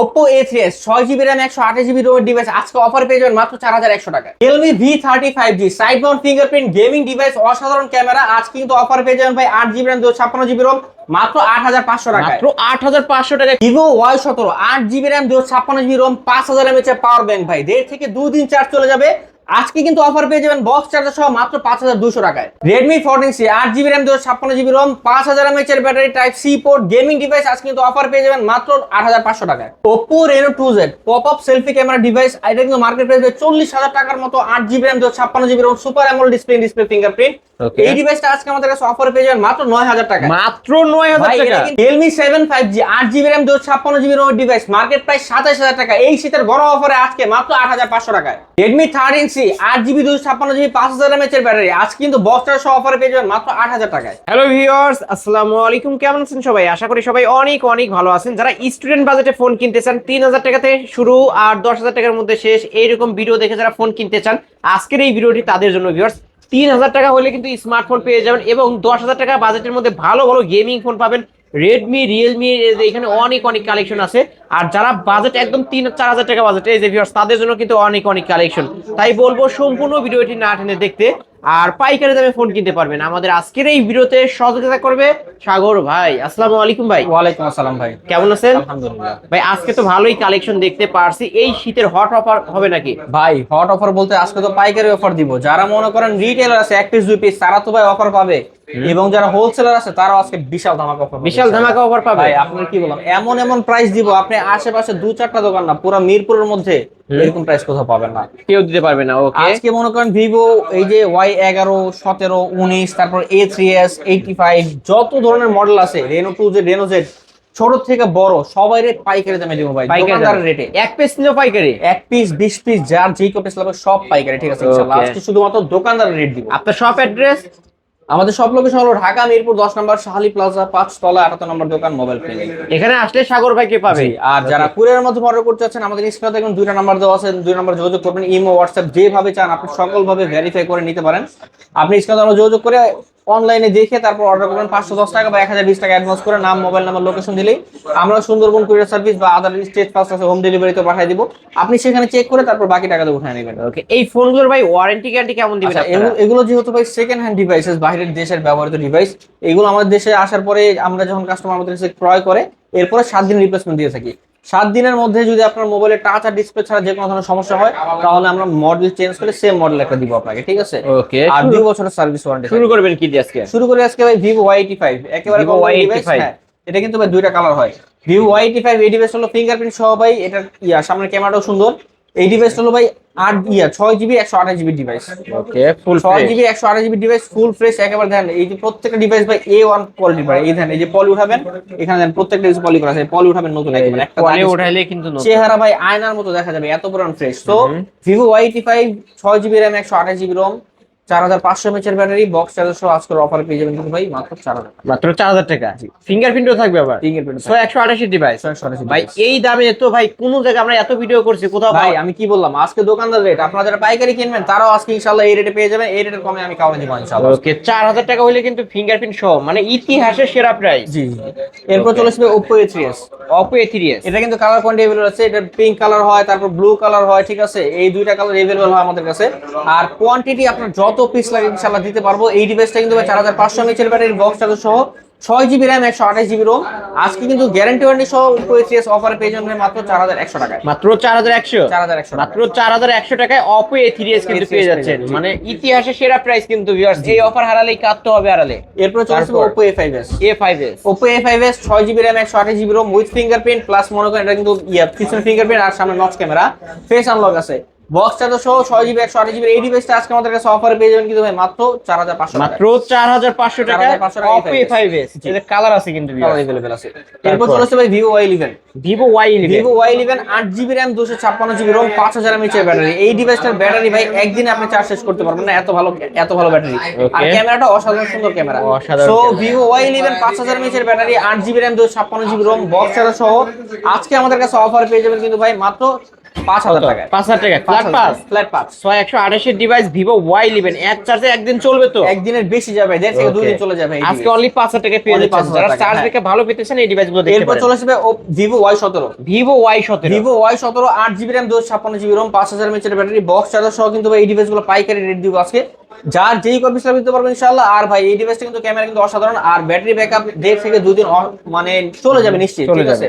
Oppo A three S ছয় GB RAM একশো আঠাশ জিবি রোমের ডিভাইস আজকে অফার পেয়ে যাবেন মাত্র চার হাজার একশো টাকা Realme V thirty five G side mount fingerprint gaming device অসাধারণ ক্যামেরা আজ কিন্তু অফার পেয়ে যাবেন ভাই আট জিবি র্যাম দুশো ছাপ্পান্ন জিবি রোম মাত্র আট হাজার পাঁচশো টাকা মাত্র আট হাজার পাঁচশো টাকা ভিভো ওয়াই সতেরো আট জিবি র্যাম দুশো ছাপ্পান্ন জিবি রোম পাঁচ হাজার এমএচ পাওয়ার ব্যাংক ভাই। দেড় থেকে দুদিন চার্জ চলে যাবে। আজকে কিন্তু অফার পেয়ে যাবেন বক্স চার্জার সহ মাত্র পাঁচ হাজার দুশো টাকায় রেডমি ফোরটিন সি আট জিবি র্যাম দুশো ছাপ্পান্ন জিবি রোম পাঁচ হাজার এমএচ এর battery type C port gaming device আজকে কিন্তু অফার পেয়ে যাবেন মাত্র আট হাজার পাঁচশো টাকায় Oppo Reno two Z pop up selfie camera device এটা কিন্তু মার্কেট প্রাইস চল্লিশ হাজার টাকার মতো আট জিবি র্যাম দুশো ছাপ্পান্ন GB ROM super AMOLED display display fingerprint. এই ডিভাইসটা আজকে আমাদের কাছে অফার পেয়ে যাবেন মাত্র নয় হাজার টাকা মাত্র নয় হাজার টাকা। জিবি রোমের ডিভাইস মার্কেট প্রাইস সাতাশ হাজার টাকা। এই শীতের গরম অফারে আজকে মাত্র আট হাজার পাঁচশো টাকায়। এর ব্যাটারি কিন্তু সহ অফারে পেয়ে যাবেন মাত্র আট হাজার টাকায়। হ্যালো ভিউয়ার্স আসসালামু আলাইকুম। কেমন আছেন সবাই? আশা করি সবাই অনেক অনেক ভালো আছেন। যারা স্টুডেন্ট বাজেটে ফোন কিনতে চান তিন হাজার টাকাতে শুরু আর দশ হাজার টাকার মধ্যে শেষ এইরকম ভিডিও দেখে যারা ফোন কিনতে চান আজকের এই ভিডিওটি তাদের জন্য ভিউয়ার্স তিন হাজার টাকা হলে কিন্তু স্মার্টফোন পেয়ে যাবেন এবং দশ হাজার টাকা বাজেটের মধ্যে ভালো ভালো গেমিং ফোন পাবেন। রেডমি রিয়েলমি এখানে অনেক অনেক কালেকশন আছে। আর যারা বাজেট একদম তিন চার হাজার টাকা বাজেট এই যে ভিউয়ার্স তাদের জন্য কিন্তু অনেক অনেক কালেকশন তাই বলব, সম্পূর্ণ ভিডিওটি না টেনে দেখতে আর পাইকারি দামে ফোন কিনতে পারবেন। আমাদের আজকের এই ভিডিওতে সহযোগিতা করবে সাগর ভাই। আসসালামু আলাইকুম ভাই। ওয়ালাইকুম আসসালাম ভাই। কেমন আছেন? আলহামদুলিল্লাহ। ভাই আজকে তো ভালোই কালেকশন দেখতে পারছি। এই শীতের হট অফার হবে নাকি? ভাই হট অফার বলতে আজকে তো পাইকারি অফার দিব। যারা মনে করেন রিটেলার আছে এক পিস দুই পিস তারা তো ভাই অফার পাবে। এবং যারা হোলসেলার আছে তারাও আজকে বিশাল ধামাকা অফার বিশাল ধামাকা অফার পাবে? ভাই আপনার কি বললাম এমন এমন প্রাইস দিব আপনি আশেপাশে দু চারটা দোকান না পুরো মিরপুরের মধ্যে এরকম প্রাইস কোথাও পাবেন না। কেউ দিতে পারবে না ওকে আজকে মনে করেন ভিভো এই যে ওয়াই এগারো সতেরো উনিশ তারপর A three S eighty five যত ধরনের মডেল আছে Reno two Z Reno Z ছোট থেকে বড় সবাই রেট পাইকারি দামে দিব ভাই পাইকারি রেটে এক পিস নিলেও পাইকারি? এক পিস বিশ পিস যার যেই কপিস লাগবে সব পাইকারি ঠিক আছে ইনশাআল্লাহ। আজকে শুধুমাত্র দোকানদারের রেট দিব। আপনার শপ অ্যাড্রেস আমাদের সব লোকেশন হলো ঢাকা মিরপুর দশ নম্বর শাহালি প্লাজা পাঁচ তলা আটাত্তর নম্বর দোকান মোবাইল ক্লিনিক এখানে আসলে সাগর ভাইকে পাবে? আর যারা কুরের মধ্যে অর্ডার করতে চাচ্ছেন আমাদের স্ক্রিনে দেখুন দুইটা নাম্বার দেওয়া আছে দুই নাম্বার যোগাযোগ করবেন ইমো হোয়াটসঅ্যাপ যেভাবে চান আপনি সকল ভাবে ভেরিফাই করে নিতে পারেন। আপনি স্ক্রিনে যোগাযোগ করে অনলাইনে দেখে তারপর অর্ডার করবেন পাঁচশো দশ টাকা বা এক হাজার বিশ টাকা অ্যাডভান্স করে নাম মোবাইল নাম্বার লোকেশন দিলেই আমরা সুন্দরবন কুরিয়ার সার্ভিস বা আদার স্টেট ফার্স্ট আছে হোম ডেলিভারিতে পাঠিয়ে দিব। আপনি সেখানে চেক করে তারপর বাকি টাকাটা উঠিয়ে নেবেন। ওকে এই ফোনগুলোর ভাই ওয়ারেন্টি গ্যারান্টি কেমন দিবেন আচ্ছা, এগুলো- এগুলো যেহেতু ভাই সেকেন্ড হ্যান্ড ডিভাইসেস বাইরের দেশের ব্যবহৃত ডিভাইস এগুলো আমাদের দেশে আসার পরে আমরা যখন কাস্টমার আমাদের কাছে ক্রয় করে এরপরে সাত দিন রিপ্লেসমেন্ট দিয়ে থাকি। সাত দিনের মধ্যে যদি আপনার মোবাইলে টাচ আর ডিসপ্লে ছাড়া যে কোনো ধরনের সমস্যা হয় তাহলে আমরা মডেল চেঞ্জ করে সেম মডেল একটা দিব আপনাকে ঠিক আছে? ওকে আর দুই বছরের সার্ভিস ওয়ারেন্টি শুরু করবেন কি দিয়ে আজকে? শুরু করে আজকে ভাই ভিভো ওয়াই এইটি ফাইভ একেবারে Y85 ডিভাইস হ্যাঁ এটা কিন্তু ভাই দুইটা কালার হয়। ভিভো ওয়াই এইটি ফাইভ এই ডিভাইস হলো ফিঙ্গারপ্রিন্ট সহ ভাই এটা ইয়া সামনের ক্যামেরাটাও সুন্দর। এই ডিভাইস হলো ভাই আট ইয়া ছয় জিবি একশো আঠাশ জিবি ডিভাইস ওকে ফুল ছয় জিবি একশো আঠাশ জিবি ডিভাইস ফুল ফ্রেশ একেবারে দেখেন এই যে প্রত্যেকটা ডিভাইস ভাই এ ওয়ান কোয়ালিটি ভাই এই দেখেন এই যে পলি উঠাবেন এখানে দেখেন প্রত্যেকটা পলি করা আছে পলি উঠাবেন নতুন একেবারে একটা পলি উঠাইলে কিন্তু নতুন। চেহারা ভাই আয়নার মতো দেখা যাবে এত পুরান ফ্রেশ তো ভিভো ওয়াই এইটি ফাইভ ছয় জিবি র্যাম একশো আঠাশ জিবি রোম চার হাজার পাঁচশো ব্যাটারি বক্স অফার পেয়ে যাবেন ভাই মাত্র মাত্র চার হাজার টাকা। ভাই আমি কি বললাম? আজকে দোকানদার রেট যারা পাইকারি কিনবেন চার হাজার টাকা কিন্তু সহ মানে সেরা এরপর চলে আসবে ওপো এ ওপো এ এটা কিন্তু কালার কোয়ান্টি আছে। এটা পিঙ্ক কালার হয় তারপর ব্লু কালার হয় ঠিক আছে? এই দুইটা কালার হয় আমাদের কাছে। আর কোয়ান্টিটি আপনার যত পিস লাগে ইনশাআল্লাহ দিতে পারব। এই ডিভাইসটা কিন্তু চার হাজার পাঁচশো এমএচের ব্যাটারি বক্স চার্জার সহ ছয় জিবি র্যাম একশো আঠাশ জিবি রোম আজকে কিন্তু গ্যারান্টি ওয়ারেন্টি সহ এস অফার পেয়ে যাবেন মাত্র চার হাজার একশো টাকায়। মাত্র চার হাজার একশো? চার হাজার একশো মাত্র চার হাজার একশো টাকায় অপো এ থ্রি এস কিন্তু পেয়ে যাচ্ছেন। মানে ইতিহাসের সেরা প্রাইস কিন্তু। এই অফার হারালেই কাটতে হবে হারালে এরপরে চলে আসবে Oppo A five S A five S Oppo A five S ছয় জিবি র্যাম একশো আঠাশ GB ROM with fingerprint plus মনে করেন এটা কিন্তু ইয়া পিছনে ফিঙ্গারপ্রিন্ট আর সামনে নচ ক্যামেরা ফেস আনলক আছে। বক্স চার্জার সহ ছয় জিবি একশো আঠাশ জিবি এই ডিভাইসটা আজকে আমাদের কাছে অফারে পেয়ে যাবেন কিন্তু ভাই মাত্র চার হাজার পাঁচশো মাত্র চার হাজার পাঁচশো টাকা 4,500 টাকা Oppo A five S colour আছে কিন্তু অ্যাভেলেবেল আছে। এরপর চলে আসছে ভাই Vivo Y eleven Vivo Y eleven Vivo Y eleven আট জিবি র্যাম দুশো ছাপ্পান্ন জিবি রোম পাঁচ হাজার এমএচ এর ব্যাটারি এই ডিভাইসটার ব্যাটারি ভাই একদিনে আপনি চার্জ শেষ করতে পারবেন না এত ভালো এত ভালো ব্যাটারি আর. ক্যামেরাটা অসাধারণ সুন্দর camera so. Vivo Y eleven পাঁচ হাজার এমএচ এর ব্যাটারি আট জিবি র্যাম দুশো ছাপ্পান্ন জিবি রোম বক্স চার্জার সহ। আজকে আমাদের কাছে অফার পেয়ে যাবেন কিন্তু ভাই মাত্র পাঁচ হাজার টাকায়। পাঁচ হাজার টাকা ফ্ল্যাট ফ্ল্যাট পাঁচ? ছয় একশো আঠাশের ডিভাইস ভিভো ওয়াই ইলেভেন এক চার্জে একদিন চলবে তো? একদিনের বেশি যাবে দেড় থেকে দুই দিন চলে যাবে এই আজকে অনলি পাঁচ হাজার টাকা পেয়ে Only যাচ্ছেন। 5,000 যারা চার্জ। রেখে ভালো পেতেছেন এই ডিভাইসগুলো এরপর চলে আসবে ভিভো ওয়াই সতেরো। ভিভো ওয়াই সতেরো। ভিভো ওয়াই সতেরো আট জিবি র্যাম দুশো ছাপ্পান্ন জিবি রোম পাঁচ হাজার ব্যাটারি বক্স চার্জার সহ কিন্তু এই ডিভাইসগুলো পাইকারি রেট দিব আজকে। যার যেই কপি সেটা দিতে পারবেন ইনশাআল্লাহ। আর ভাই এই ডিভাইসটা কিন্তু ক্যামেরা কিন্তু অসাধারণ। আর ব্যাটারি ব্যাকআপ দেড় থেকে দুদিন মানে চলে যাবে নিশ্চিত ঠিক আছে।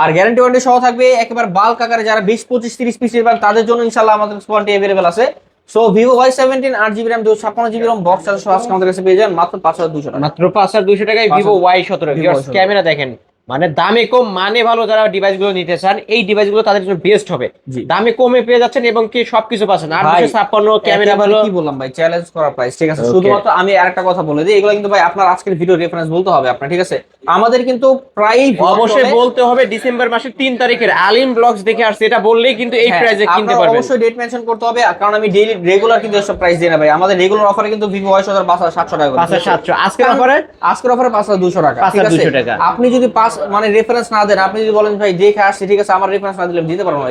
আর গ্যারান্টি ওয়ারেন্টি সহ থাকবে একেবারে বাল্ক আকারে যারা বিশ পঁচিশ তিরিশ পিস নেবেন তাদের জন্য ইনশাল্লাহ আমাদের ওয়ারেন্টি অ্যাভেলেবেল আছে। সো ভিভো ওয়াই সেভেন্টিন আট জিবি র্যাম দুশো ছাপ্পান্ন জিবি র্যাম বক্স আছে সহ আজকে আমাদের কাছে পেয়ে যান মাত্র পাঁচ হাজার দুশো টাকা। মাত্র পাঁচ হাজার দুশো টাকায় ভিভো ওয়াই সতেরো। ক্যামেরা দেখেন। মানে দামে কম মানে ভালো যারা ডিভাইসগুলো নিতে চান এই ডিভাইসগুলো তাদের জন্য বেস্ট হবে। দামে কমে পেয়ে যাচ্ছেন এবং কি সবকিছু পাচ্ছেন। আর দুশো ছাপ্পান্ন ক্যামেরা ভালো কি বললাম ভাই? চ্যালেঞ্জ করা প্রাইস ঠিক আছে? শুধুমাত্র আমি আরেকটা কথা বলে দিই এগুলো কিন্তু ভাই আপনার আজকের ভিডিও রেফারেন্স বলতে হবে আপনার ঠিক আছে? আমাদের কিন্তু প্রায় অবশ্যই বলতে হবে ডিসেম্বর মাসের তিন তারিখের আলিম ব্লগস দেখে আসছে এটা বললেই কিন্তু এই প্রাইসে কিনতে পারবেন। হ্যাঁ, অবশ্যই ডেট মেনশন করতে হবে কারণ আমি ডেইলি রেগুলার কিন্তু এসব প্রাইস দিই না ভাই। আমাদের রেগুলার অফারে কিন্তু ভিভো ওয়াই হাজার পাঁচ হাজার সাতশো টাকা। পাঁচ হাজার সাতশো। আজকের অফারে আজকের অফারে পাঁচ হাজার দুশো টাকা ঠিক আছে? 5,200 টাকা। আপনি যদি পাঁচ মানে রেফারেন্স না দেন আপনি যদি বলেন ভাই দেখে আসছি ঠিক আছে আমার রেফারেন্স না দিলে দিতে পারব না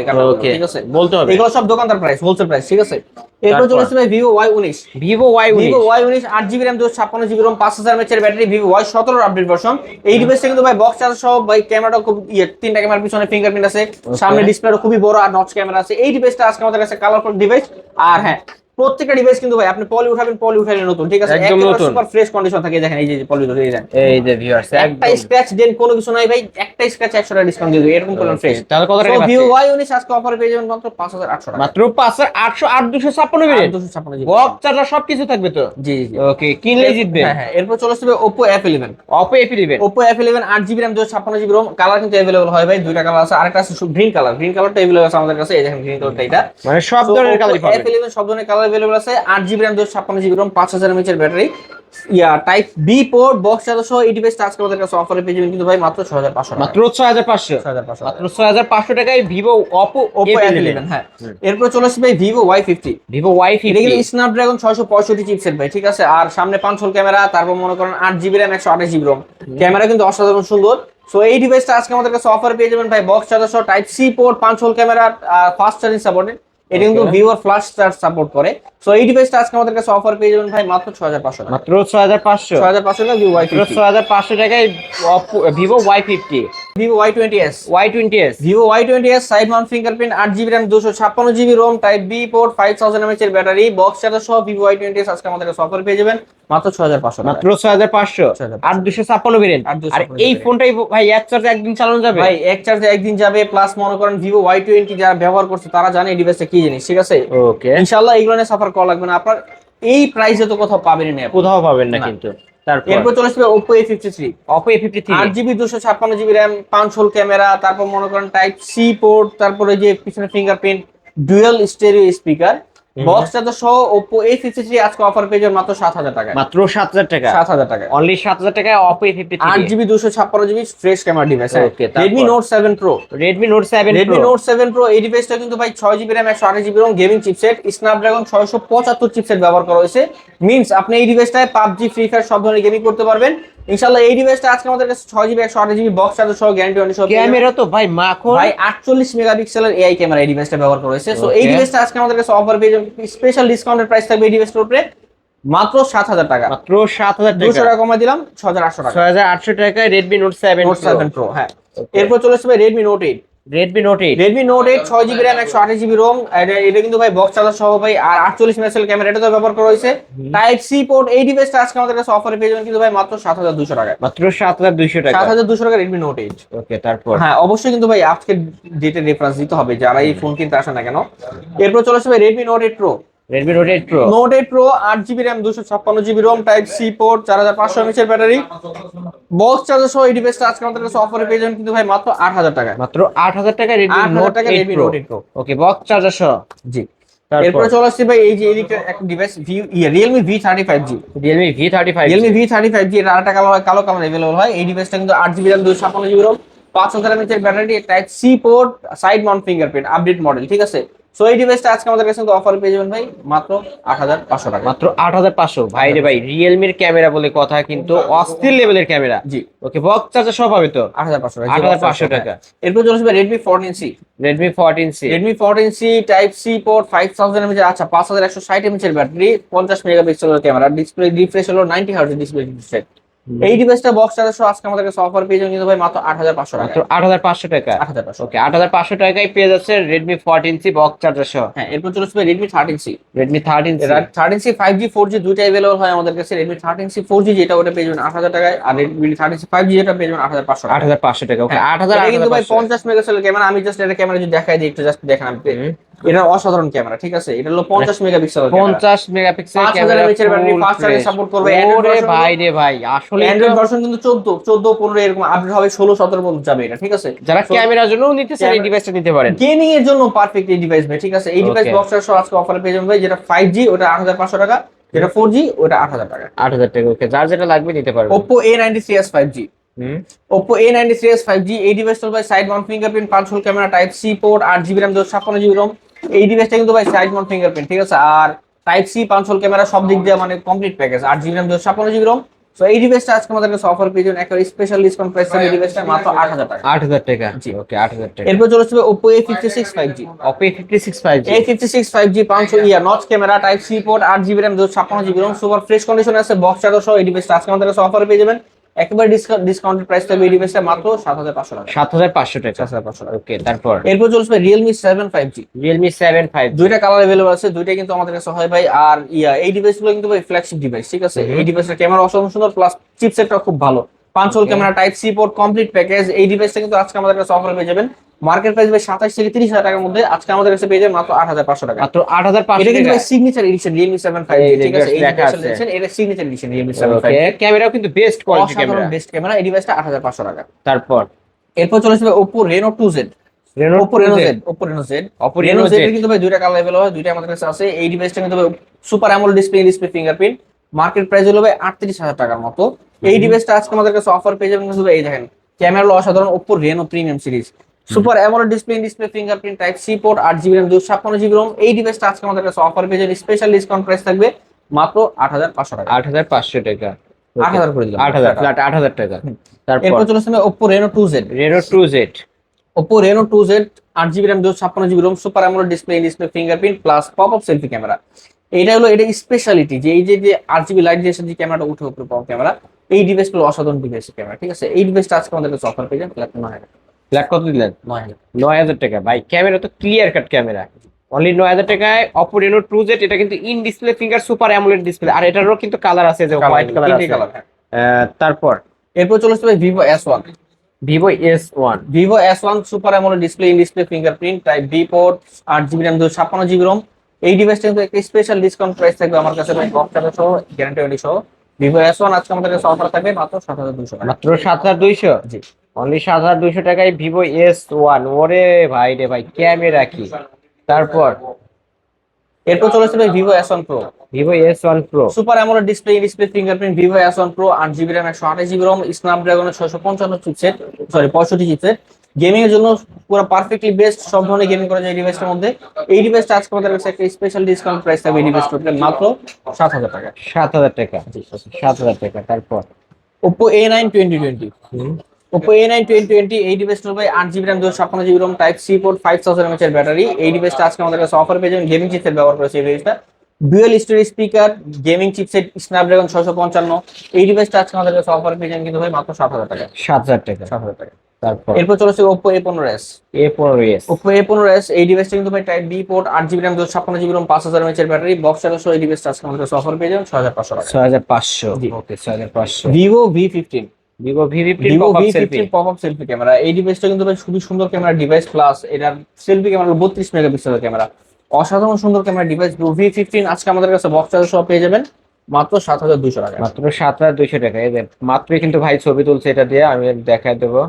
ঠিক আছে? বলতে হবে। এগুলো সব দোকানদার প্রাইস হোলসেল প্রাইস ঠিক আছে? এরপর? চলে আসছে ভাই ভিভো ওয়াই উনিশ। ভিভো ওয়াই ভিভো ওয়াই উনিশ আট জিবি র্যাম দুশো ছাপ্পান্ন জিবি রোম পাঁচ হাজার এমএচের ব্যাটারি ভিভো ওয়াই সতেরো আপডেট ভার্সন এই ডিভাইসটা কিন্তু ভাই বক্স চার্জ সহ ভাই ক্যামেরাটা খুব ইয়ে তিনটা ক্যামেরার পিছনে ফিঙ্গারপ্রিন্ট আছে। সামনে ডিসপ্লেটা খুবই বড় আর নচ ক্যামেরা আছে। এই ডিভাইসটা আজকে আমাদের কাছে কালারফুল ডিভাইস আর হ্যাঁ প্রত্যেকটা ডিভাইস কিন্তু ভাই আপনি পলি উঠাবেন পলি উঠালে নতুন ঠিক আছে? একদম নতুন। সুপার ফ্রেশ কন্ডিশন থাকে দেখেন এই যে পলি উঠে এই দেখেন এই যে ভিউয়ার্স একটা স্ক্র্যাচ দেন কোনো কিছু নাই ভাই একটা স্ক্র্যাচ একশো টাকা ডিসকাউন্ট দিয়ে দেবে এরকম করলেন ফ্রেশ তাহলে কত টাকা পাচ্ছি? ওয়াই উনিশ আজকে অফারে পেয়ে যাবেন মাত্র পাঁচ হাজার আটশো টাকা। মাত্র পাঁচ হাজার আটশো আট দুশো ছাপ্পান্ন মিনিট দুশো ছাপ্পান্ন জিবি বক্স চার্জার সবকিছু থাকবে তো? জি জি ওকে কিনলেই জিতবে। হ্যাঁ হ্যাঁ এরপর চলে আসবে ওপো এফ ইলেভেন আট জিবি র্যাম দুশো ছাপ্পান্ন জিবি রোম কালার কিন্তু অ্যাভেলেবল হয় ভাই দুইটা কালার আছে। আরেকটা আছে গ্রিন কালার গ্রিন কালারটা অ্যাভেলেবল আছে আমাদের কাছে। এই দেখেন গ্রিন কালারটা এটা। মানে সব ধরনের কালারই এফ পাবেন। ইলেভেন সব ধরনের কালার অ্যাভেলেবল আছে। আট জিবি র্যাম দুশো ছাপ্পান্ন জিবি রোম পাঁচ হাজার এমএচের ব্যাটারি ইয়া type B port box charger সহ এই ডিভাইসটা আজকে আমাদের কাছে অফারে পেয়ে যাবেন কিন্তু ভাই মাত্র ছ হাজার পাঁচশো মাত্র ছয় হাজার পাঁচশো। ছয় হাজার পাঁচশো মাত্র ছয় হাজার পাঁচশো টাকায় Vivo Oppo Oppo F eleven হ্যাঁ। এরপর চলে আসবে Vivo Y fifty Vivo Y এটা ফিফটি কিন্তু স্ন্যাপড্রাগন ছয়শো পঁয়ষট্টি চিপসেট ভাই ঠিক আছে? আর সামনে পাঁচ হোল ক্যামেরা তারপর মনে করেন আট জিবি একশো আঠাশ জিবি রোম ক্যামেরা কিন্তু অসাধারণ সুন্দর। সো এই ডিভাইসটা আজকে আমাদের কাছে অফার পেয়ে যাবেন ভাই বক্স চার্জার সহ টাইপ সি পোর্ট পাঁচ hole camera fast charging supported এটা কিন্তু ভিউয়ার ফ্ল্যাশ চার্জ সাপোর্ট করে। সো এই ডিভাইসটা আজকে আমাদের কাছে অফার পেয়ে যাবেন ভাই মাত্র ছয় হাজার পাঁচশো টাকা। মাত্র ছয় হাজার পাঁচশো ছয় হাজার পাঁচশো টাকা ভিভো হাজার পাঁচশো টাকায় Vivo Y fifty Vivo Y twenty S Y twenty S Vivo Y twenty S side mount fingerprint আট জিবি র্যাম দুশো ছাপ্পান্ন GB ROM type B port five thousand mAh এর ব্যাটারি বক্স চার্জার সহ Vivo Y twenty S আজকে আমাদের কাছে পেয়ে যাবেন। মাত্র ছয় হাজার পাঁচশো মাত্র ছয় হাজার পাঁচশো? 6,500 আর দুশো ছাপ্পান্ন ভেরিয়েন্ট আর এই ফোনটাই ভাই এক চার্জে একদিন চালানো যাবে? ভাই এক চার্জে একদিন যাবে প্লাস মনে করেন ভিভো ওয়াই টোয়েন্টি যারা ব্যবহার করছে তারা জানে এই ডিভাইসটা কি জিনিস ঠিক আছে? ওকে ইনশাল্লাহ এইগুলো নিয়ে সাফার করা লাগবে না। আপনার এই প্রাইসে তো কোথাও পাবেন না। কোথাও পাবেন না। কিন্তু। এরপর চলে আসবে Oppo A fifty three Oppo A fifty three আট জিবি দুশো ছাপ্পান্ন জিবি র্যাম পাঁচ হোল ক্যামেরা তারপর মনে করেন টাইপ সি পোর্ট তারপরে যে পিছনে fingerprint dual stereo speaker box charger সহ আজকে অফার পেয়ে যাবেন মাত্র সাত হাজার টাকা মাত্র সাত হাজার টাকা। সাত হাজার টাকা অনলি টাকায় ফ্রেশ ক্যামেরা ডিভাইস এই ডিভাইসটা কিন্তু ভাই গেমিং চিপসেট পঁচাত্তর চিপসেট ব্যবহার করা হয়েছে। মিনস আপনি এই ডিভাইসটায় পাবজি ফ্রি ফায়ার সব ধরনের গেমিং করতে পারবেন। ইনশাল্লাহ এই ডিভাইসটা আজকে আমাদের কাছে ছয় জিবি একশো আঠাশ জিবি বক্স চার্জার সহ গ্যারান্টি ওয়ারেন্টি সহ ক্যামেরা তো ভাই মাখন। ভাই আটচল্লিশ মেগাপিক্সেলের এআই ক্যামেরা এই ডিভাইসটা ব্যবহার করা হয়েছে। সো এই. ডিভাইসটা আজকে আমাদের কাছে অফার পেয়ে স্পেশাল ডিসকাউন্টের প্রাইস থাকবে এই ডিভাইসটার উপরে। মাত্র সাত হাজার টাকা। মাত্র সাত হাজার দুশো টাকা টাকা দিলাম ছ হাজার আটশো টাকা। ছয় হাজার আটশো টাকায় Redmi Note seven Note seven Pro হ্যাঁ। এরপর চলে আসবে Redmi Note eight Redmi Note eight Redmi Note eight ছয় জিবি র্যাম একশো আঠাশ জিবি রোম এটা কিন্তু ভাই বক্স চার্জার সহ ভাই আর আটচল্লিশ মেগাপিক্সেল ক্যামেরা এটা তো ব্যবহার করা হয়েছে। টাইপ সি পোর্ট এই ডিভাইসটা আজকে আমাদের কাছে অফারে পেয়ে যাবেন কিন্তু ভাই মাত্র সাত হাজার দুশো টাকা মাত্র সাত হাজার দুইশো টাকা সাত হাজার দুশো টাকা রেডমি নোট এইট ওকে তারপর? হ্যাঁ অবশ্যই কিন্তু ভাই আজকে ডেটের রেফারেন্স দিতে হবে যারা এই ফোন কিনতে আসে না কেন। এরপর চলে আসবে Redmi Note eight Pro Pro Note eight Pro আট জিবি র্যাম দুশো ছাপ্পান্ন GB ROM type C port চার হাজার পাঁচশো এমএচের ব্যাটারি বক্স চার্জার সহ এই ডিভাইসটা আজকে আমাদের কাছে অফারে পেয়ে যাবেন কিন্তু ভাই মাত্র আট হাজার টাকা মাত্র আট হাজার টাকা Redmi 8,000 Note eight Redmi Note 8 Pro। Okay box charger সহ? জি। এরপরে চলে আসছে ভাই এই যে এদিকে একটা ডিভাইস ভিউ ইয়ে Realme V thirty five G Realme V thirty five Realme V thirty five G এটা আরেকটা কালো হয় কালো কালার অ্যাভেলেবল হয়। এই ডিভাইসটা কিন্তু আট জিবি র্যাম দুশো ছাপ্পান্ন জিবি রোম পাঁচ হাজার এমএচের battery type C port side mount fingerprint update model ঠিক আছে? সো এই ডিভাইসটা আজকে আমাদের কাছে কিন্তু অফার পেয়ে যাবেন ভাই মাত্র আট হাজার পাঁচশো টাকা। মাত্র আট হাজার পাঁচশো। ভাই রে ভাই রিয়েলমির ক্যামেরা বলে কথা কিন্তু অস্থির লেভেলের ক্যামেরা জি। ওকে বক্স চার্জার সব হবে তো? আট হাজার পাঁচশো টাকা আট হাজার পাঁচশো টাকা। এরপর চলে আসবে Redmi fourteen C Redmi fourteen C type C port five thousand mAh আচ্ছা পাঁচ হাজার একশো ষাট এমএচ এর ব্যাটারি পঞ্চাশ মেগাপিক্সেলের ক্যামেরা ডিসপ্লে রিফ্রেশ হলো নাইনটি হার্জ ডিসপ্লে রিফ্রেশ এই ডিভাইসটা বক্স চার্জার আজকে আমাদের কাছে অফার পেয়ে যাবেন কিন্তু ভাই মাত্র আট হাজার পাঁচশো টাকা। মাত্র আট হাজার পাঁচশো টাকা। আট হাজার পাঁচশো ওকে আট হাজার পাঁচশো টাকায় পেয়ে যাচ্ছে Redmi fourteen C box charger সহ। হ্যাঁ এরপর চলে আসবে Redmi thirteen C Redmi thirteen thirteen C five G four G দুইটা অ্যাভেলেবল হয় আমাদের কাছে। Redmi thirteen C four G যেটা ওটা পেয়ে যাবেন আট হাজার টাকায়। আর Redmi thirteen C five G যেটা পেয়ে যাবেন আট হাজার পাঁচশো আট হাজার পাঁচশো টাকা ওকে হ্যাঁ, আট হাজার এটা কিন্তু ভাই পঞ্চাশ মেগাপিক্সেলের ক্যামেরা আমি জাস্ট এটা ক্যামেরা যদি দেখাই দিই একটু জাস্ট দেখেন আমি এটা অসাধারণ ক্যামেরা ঠিক আছে? এটা হলো পঞ্চাশ মেগাপিক্সেল পঞ্চাশ মেগাপিক্সেল পাঁচ হাজার ক্যামেরা এর ব্যাটারি ফাস্ট চার্জে সাপোর্ট করবে ওরে ভাই রে ভাই আসলে অ্যান্ড্রয়েড ভার্সন কিন্তু চোদ্দ চোদ্দ পনেরো এরকম আপডেট হবে ষোলো সতেরো পর্যন্ত যাবে এটা ঠিক আছে? যারা ক্যামেরার জন্য নিতে চান এই ডিভাইসটা নিতে পারেন। গেমিং এর জন্য পারফেক্ট এই ডিভাইস ভাই ঠিক আছে? এই ডিভাইস. বক্সের সহ আজকে অফারে পেয়ে যাবেন ভাই যেটা ফাইভ জি ওটা আট হাজার পাঁচশো টাকা যেটা ফোর জি ওটা আট হাজার টাকা। আট হাজার টাকা ওকে যার যেটা লাগবে নিতে পারবেন five G hmm. Oppo A ninety three five G এই ডিভাইসটা ভাই সাইড মাউন্ট ফিঙ্গারপ্রিন্ট পাঁচ hole camera type C port আট জিবি র্যাম দুশো ছাপ্পান্ন জিবি রম এই ডিভাইসটা কিন্তু ভাই সাইড মাউন্ট ফিঙ্গারপ্রিন্ট ঠিক আছে? আর টাইপ সি পাঁচ হোল ক্যামেরা সব দিক দিয়ে মানে কমপ্লিট প্যাকেজ আট জিবি র্যাম দুশো ছাপ্পান্ন জিবি রম তো এই ডিভাইসটা আজকে আমাদের কাছে অফার পেয়ে যাবেন একটা স্পেশাল ডিসকাউন্ট প্রাইস এই ডিভাইসটা মাত্র আট হাজার টাকা। আট হাজার টাকা? জি। ওকে আট হাজার টাকা। এরপর চলে আসবে Oppo A fifty six five G Oppo fifty six five G A fifty six five G পাঁচশো ইয়া notch camera type C port আট জিবি র্যাম দুশো ছাপ্পান্ন জিবি রম সুপার ফ্রেশ কন্ডিশনে আছে বক্স চার্জার সহ এই ডিভাইসটা আজকে আমাদের কাছে অফার পেয়ে যাবেন। একেবারে ডিসকাউন্টেড প্রাইস থাকবে এই ডিভাইসটা মাত্র সাত হাজার পাঁচশো টাকা। সাত হাজার পাঁচশো টাকা। সাত হাজার পাঁচশো টাকা। ওকে তারপর? এরপর Realme seven five G Realme seven five দুইটা কালার अवेलेबल আছে দুইটা কিন্তু আমাদের কাছে হয় ভাই। আর ইয়া এই ডিভাইসগুলো কিন্তু ভাই ফ্ল্যাগশিপ ডিভাইস ঠিক আছে। এই ডিভাইসের ক্যামেরা অসাধারণ সুন্দর প্লাস চিপসেটটা খুব ভালো। পাঁচ camera type C port complete package এই ডিভাইসটা কিন্তু আজকে আমাদের কাছে অফার পেয়ে যাবেন। মার্কেট প্রাইস ভাই সাতাশ থেকে তিরিশ হাজার টাকার মধ্যে আজকে আমাদের কাছে পেয়ে যায় মাত্র আট হাজার পাঁচশো টাকা। মাত্র আট হাজার পাঁচশো এটা কিন্তু signature edition Realme seven five ঠিক আছে? এটা signature edition Realme seven five ক্যামেরাও কিন্তু best quality camera best camera এই ডিভাইসটা আট হাজার পাঁচশো টাকা। তারপর? এরপর চলে আসবে Oppo Reno two Z Oppo Reno Z Oppo Reno Z Oppo Reno Z কিন্তু ভাই দুইটা কালার হয় দুইটা আমাদের কাছে আছে। এই ডিভাইসটা কিন্তু super AMOLED display display fingerprint market price হলো ভাই আটত্রিশ হাজার টাকার মতো। এই ডিভাইসটা আজকে আমাদের কাছে অফার পেয়ে যাবেন কিন্তু এই দেখেন ক্যামেরা অসাধারণ Oppo Reno premium series super AMOLED display display fingerprint type C port আট জিবি র্যাম দুশো ছাপ্পান্ন জিবি রোম এই ডিভাইসটা আজকে আমাদের কাছে অফার যাবেন। স্পেশাল ডিসকাউন্ট প্রাইস থাকবে মাত্র আট হাজার পাঁচশো টাকা। আট হাজার পাঁচশো টাকা। আট হাজার করে দিলাম। আট হাজার ফ্ল্যাট আট হাজার টাকা। তারপর? এরপর চলে আসবে Oppo Reno two Z Reno two Z Oppo Reno two Z আট জিবি র্যাম দুশো ছাপ্পান্ন GB ROM super AMOLED display display fingerprint plus pop up selfie camera এইটা হলো এটা স্পেশালিটি যে এই যে যে আট জিবি লাইট দিয়ে যে ক্যামেরাটা উঠে উপরে পপ ক্যামেরা এই ডিভাইসগুলো অসাধারণ ডিভাইস ক্যামেরা ঠিক আছে? এই ডিভাইসটা আজকে আমাদের কাছে অফার পেয়ে যান ফ্ল্যাট নয় ফ্ল্যাট কত দিলেন? নয় হাজার। টাকা। ভাই ক্যামেরা তো ক্লিয়ার কাট ক্যামেরা অনলি নয় হাজার টাকায় অপো রেনো টু জেড এটা কিন্তু in display finger super AMOLED display আর এটারও কিন্তু কালার আছে যে হোয়াইট কালার আছে। হ্যাঁ। তারপর এরপর চলে আসবে Vivo S one Vivo S one Vivo S one super AMOLED display in display fingerprint type B port আট জিবি র্যাম দুশো ছাপ্পান্ন জিবি রোম এই ডিভাইসটা কিন্তু একটা স্পেশাল ডিসকাউন্ট প্রাইস থাকবে আমার কাছে ভাই। বক্স চার্জার সহ গ্যারান্টি সহ। ভিভো এস ওয়ান আজকে আমাদের কাছে অফার থাকবে মাত্র সাত হাজার দুশো মাত্র সাত হাজার দুইশো? জি। অনলি সাত হাজার দুইশো টাকায় ভিভো এস ওয়ান ওরে ভাই রে ভাই ক্যামেরা কি? তারপর? এরপর চলে আসবে Vivo S one Pro Vivo S one Pro super AMOLED display display fingerprint Vivo S one Pro আট জিবি র্যাম একশো আঠাশ জিবি রোম স্ন্যাপড্রাগনের ছয়শো পঞ্চান্ন চিপসেট সরি পঁয়ষট্টি চিপসেট গেমিং এর জন্য পুরো পারফেক্টলি বেস্ট সব ধরনের গেমিং করা যায় এই ডিভাইসটার মধ্যে। এই ডিভাইসটা আজকে আমাদের কাছে একটা স্পেশাল ডিসকাউন্ট প্রাইস থাকবে এই ডিভাইসটা মাত্র সাত হাজার টাকা। সাত হাজার টাকা। সাত হাজার টাকা তারপর? Oppo A nine twenty twenty Oppo A nine twenty twenty এই ডিভাইসটা ভাই আট জিবি র্যাম দুশো ছাপ্পান্ন GB ROM type C port five thousand mAh এর ব্যাটারি এই ডিভাইসটা আজকে আমাদের কাছে অফার পেয়ে যাবেন গেমিং চিপসেট ব্যবহার করেছে এই ডিভাইসটা dual stereo speaker gaming chipset Snapdragon ছয়শো পঞ্চান্ন এই ডিভাইসটা আজকে আমাদের কাছে অফার পেয়ে যাবেন কিন্তু ভাই মাত্র সাত হাজার টাকা। সাত হাজার টাকা। সাত হাজার টাকা। তারপর? এরপর চলেছে ওপো এ পনেরো এস এ পনেরো এস ওপো এ পনেরো এস এই ডিভাইসটা কিন্তু ভাই টাইপ বি পোর্ট আট জিবি র্যাম দুশো ছাপ্পান্ন জিবি রোম পাঁচ হাজার এমএচ এর ব্যাটারি বক্স সহ এই ডিভাইসটা আজকে আমাদের কাছে অফার পেয়ে যাবেন ছয় হাজার পাঁচশো ছয় হাজার পাঁচশো। ওকে ছয় হাজার পাঁচশো। Vivo V fifteen Vivo V fifteen Vivo pop up selfie camera এই ডিভাইসটা কিন্তু ভাই খুবই সুন্দর ক্যামেরা ডিভাইস প্লাস এটার সেলফি ক্যামেরা বত্রিশ মেগাপিক্সেলের ক্যামেরা অসাধারণ সুন্দর ক্যামেরা ডিভাইস ভি ফিফটিন আজকে আমাদের কাছে বক্স চার্জার সহ পেয়ে যাবেন। মাত্র সাত হাজার দুশো টাকা। মাত্র সাত হাজার দুইশো টাকা। এই মাত্রই কিন্তু ভাই ছবি তুলছে এটা দিয়ে আমি দেখাই দেবো।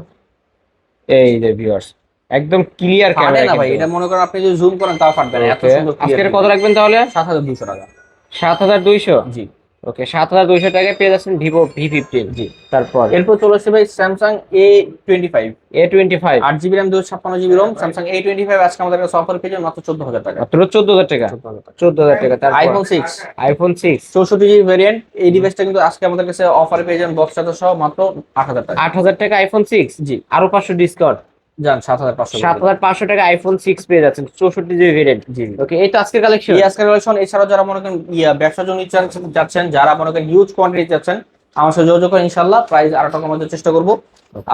এই যে ভিউয়ার্স একদম ক্লিয়ার ক্যামেরা না ভাই এটা মনে করেন আপনি যদি জুম করেন তাও ফাটবে না এত সুন্দর আজকের কত রাখবেন তাহলে? সাত হাজার দুশো টাকা। সাত হাজার দুইশো? জি। ওকে সাত হাজার দুইশো টাকায় পেয়ে যাচ্ছেন ভিভো ভি ফিফটিন। জি তারপর? এরপর চলে আসছে ভাই Samsung A twenty five A twenty five আট জিবি র্যাম দুশো ছাপ্পান্ন GB ROM Samsung A twenty five আজকে আমাদের কাছে অফার পেয়ে যাবেন মাত্র চোদ্দ হাজার টাকা। মাত্র চোদ্দ হাজার টাকা? চোদ্দ হাজার টাকা তারপর? আইফোন সিক্স আইফোন সিক্স চৌষট্টি জিবি ভেরিয়েন্ট এই ডিভাইসটা কিন্তু আজকে আমাদের কাছে অফার পেয়ে যাবেন বক্স সহ মাত্র আট হাজার টাকা। আট হাজার টাকা আইফোন সিক্স জি। আরও পাঁচশো ডিসকাউন্ট যান সাত হাজার পাঁচশো সাত হাজার পাঁচশো টাকা আইফোন সিক্স পেয়ে যাচ্ছেন চৌষট্টি জিবি ভেরিয়েন্ট জি ওকে এই তো আজকের কালেকশন এই আজকের কালেকশন এছাড়াও যারা মনে করেন ইয়া ব্যবসার জন্য যাচ্ছেন যারা মনে করেন হিউজ কোয়ান্টিটি যাচ্ছেন আমার সাথে যোগাযোগ করেন ইনশাল্লাহ প্রাইস আরও টাকা কমানোর চেষ্টা করব।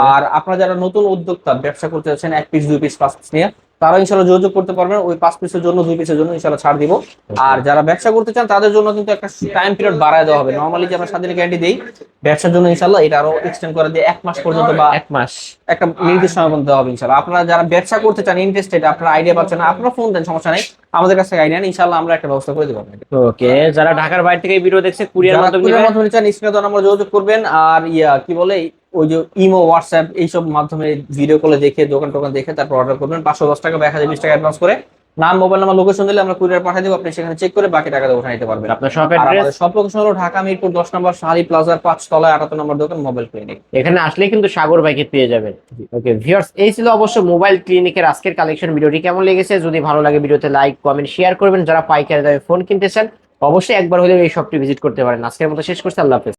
আর আপনারা যারা নতুন উদ্যোক্তা ব্যবসা করতে যাচ্ছেন এক পিস দুই পিস পাঁচ পিস নিয়ে তারা ইনশাল্লাহ যোগাযোগ করতে পারবেন। ওই পাঁচ পিসের জন্য দুই পিসের জন্য ইনশাল্লাহ ছাড় দিব। আর যারা ব্যবসা করতে চান তাদের জন্য কিন্তু একটা টাইম পিরিয়ড বাড়ায় দেওয়া হবে। নর্মালি যে আমরা সাত দিনের গ্যারান্টি দিই ব্যবসার জন্য ইনশাল্লাহ এটা আরও এক্সটেন্ড করে দিয়ে এক মাস পর্যন্ত বা এক মাস। একটা নির্দিষ্ট সময় পর্যন্ত হবে ইনশাল্লাহ আপনারা যারা ব্যবসা করতে চান ইন্টারেস্টেড আপনারা আইডিয়া পাচ্ছেন আপনারা ফোন দেন সমস্যা নেই। আমাদের কাছে আইডিয়া নেই ইনশাল্লাহ আমরা একটা ব্যবস্থা করে দেবো ওকে যারা ঢাকার বাইরে থেকে ভিডিও দেখছে কুরিয়ার যারা মাধ্যমে কুরিয়ার নেবে, মাধ্যমে চান স্ক্রিনে তো আমরা যোগাযোগ করবেন। আর ইয়া কি বলে ওই যে ইমো হোয়াটসঅ্যাপ এইসব মাধ্যমে ভিডিও কলে দেখে দোকান টোকান দেখে তারপর অর্ডার করবেন। পাঁচশো দশ টাকা বা এক হাজার বিশ টাকা অ্যাডভান্স করে। নাম মোবাইল নাম্বার লোকেশন দিলে আমরা কুরিয়ার পাঠিয়ে দেবো। আপনি সেখানে চেক করে বাকি টাকা উঠে নিতে পারবেন। আপনার শপ অ্যাড্রেস সব লোকেশন হলো ঢাকা মিরপুর দশ নম্বর শাড়ি প্লাজার পাঁচ তলায় আটাত্তর নম্বর দোকান মোবাইল ক্লিনিক এখানে আসলে কিন্তু সাগর ভাইকে পেয়ে যাবেন। ওকে ভিউয়ার্স এই ছিল অবশ্য মোবাইল ক্লিনিকের আজকের কালেকশন ভিডিওটি কেমন লেগেছে? যদি ভালো লাগে ভিডিওতে লাইক কমেন্ট শেয়ার করবেন। যারা পাইকারি দামে ফোন কিনতে চান অবশ্যই একবার হলেও এই শপটি ভিজিট করতে পারেন। আজকের মতো শেষ করছি। আল্লাহ হাফেজ।